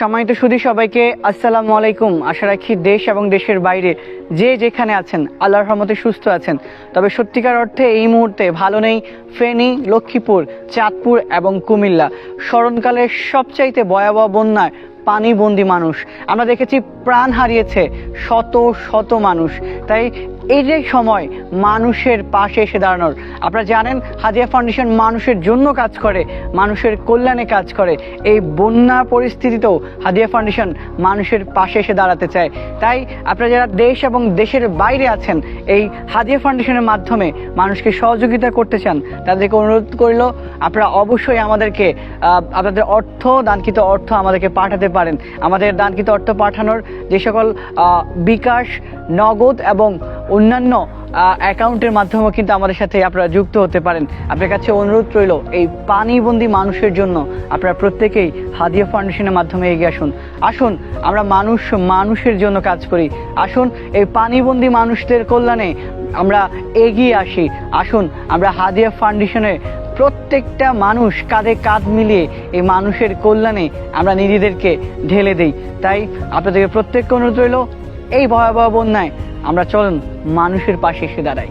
সম্মানিত সুধী সবাইকে আসসালামু আলাইকুম। আশা রাখি দেশ এবং দেশের বাইরে যে যেখানে আছেন, আল্লাহর রহমতে সুস্থ আছেন। তবে সত্যিকার অর্থে এই মুহূর্তে ভালো নেই ফেনী, লক্ষ্মীপুর, চাঁদপুর এবং কুমিল্লা। স্মরণকালের সবচাইতে ভয়াবহ বন্যায় পানিবন্দী মানুষ। আমরা দেখেছি প্রাণ হারিয়েছে শত শত মানুষ। তাই এই যে সময় মানুষের পাশে এসে দাঁড়ানোর, আপনারা জানেন হাদিয়া ফাউন্ডেশন মানুষের জন্য কাজ করে, মানুষের কল্যাণে কাজ করে, এই বন্যা পরিস্থিতিতেও হাদিয়া ফাউন্ডেশন মানুষের পাশে এসে দাঁড়াতে চায়। তাই আপনারা যারা দেশ এবং দেশের বাইরে আছেন, এই হাদিয়া ফাউন্ডেশনের মাধ্যমে মানুষকে সহযোগিতা করতে চান, তাদেরকে অনুরোধ করিল, আপনারা অবশ্যই আমাদেরকে আপনাদের অর্থ, দানকৃত অর্থ আমাদেরকে পাঠাতে পারেন। আমাদের দানকৃত অর্থ পাঠানোর যে সকল বিকাশ, নগদ এবং অন্যান্য অ্যাকাউন্টের মাধ্যমেও কিন্তু আমাদের সাথে আপনারা যুক্ত হতে পারেন। আপনার কাছে অনুরোধ রইল, এই পানিবন্দী মানুষের জন্য আপনারা প্রত্যেকেই হাদিয়া ফাউন্ডেশনের মাধ্যমে এগিয়ে আসুন। আসুন, আমরা মানুষ, মানুষের জন্য কাজ করি। আসুন, এই পানিবন্দী মানুষদের কল্যাণে আমরা এগিয়ে আসি। আসুন, আমরা হাদিয়া ফাউন্ডেশনের প্রত্যেকটা মানুষ কাঁধে কাঁধ মিলিয়ে এই মানুষের কল্যাণে আমরা নিজেদেরকে ঢেলে দেই। তাই আপনাদেরকে প্রত্যেককে অনুরোধ রইল, এই ভয়াবহ বন্যায় আমরা চলুন মানুষের পাশে এসে দাঁড়াই।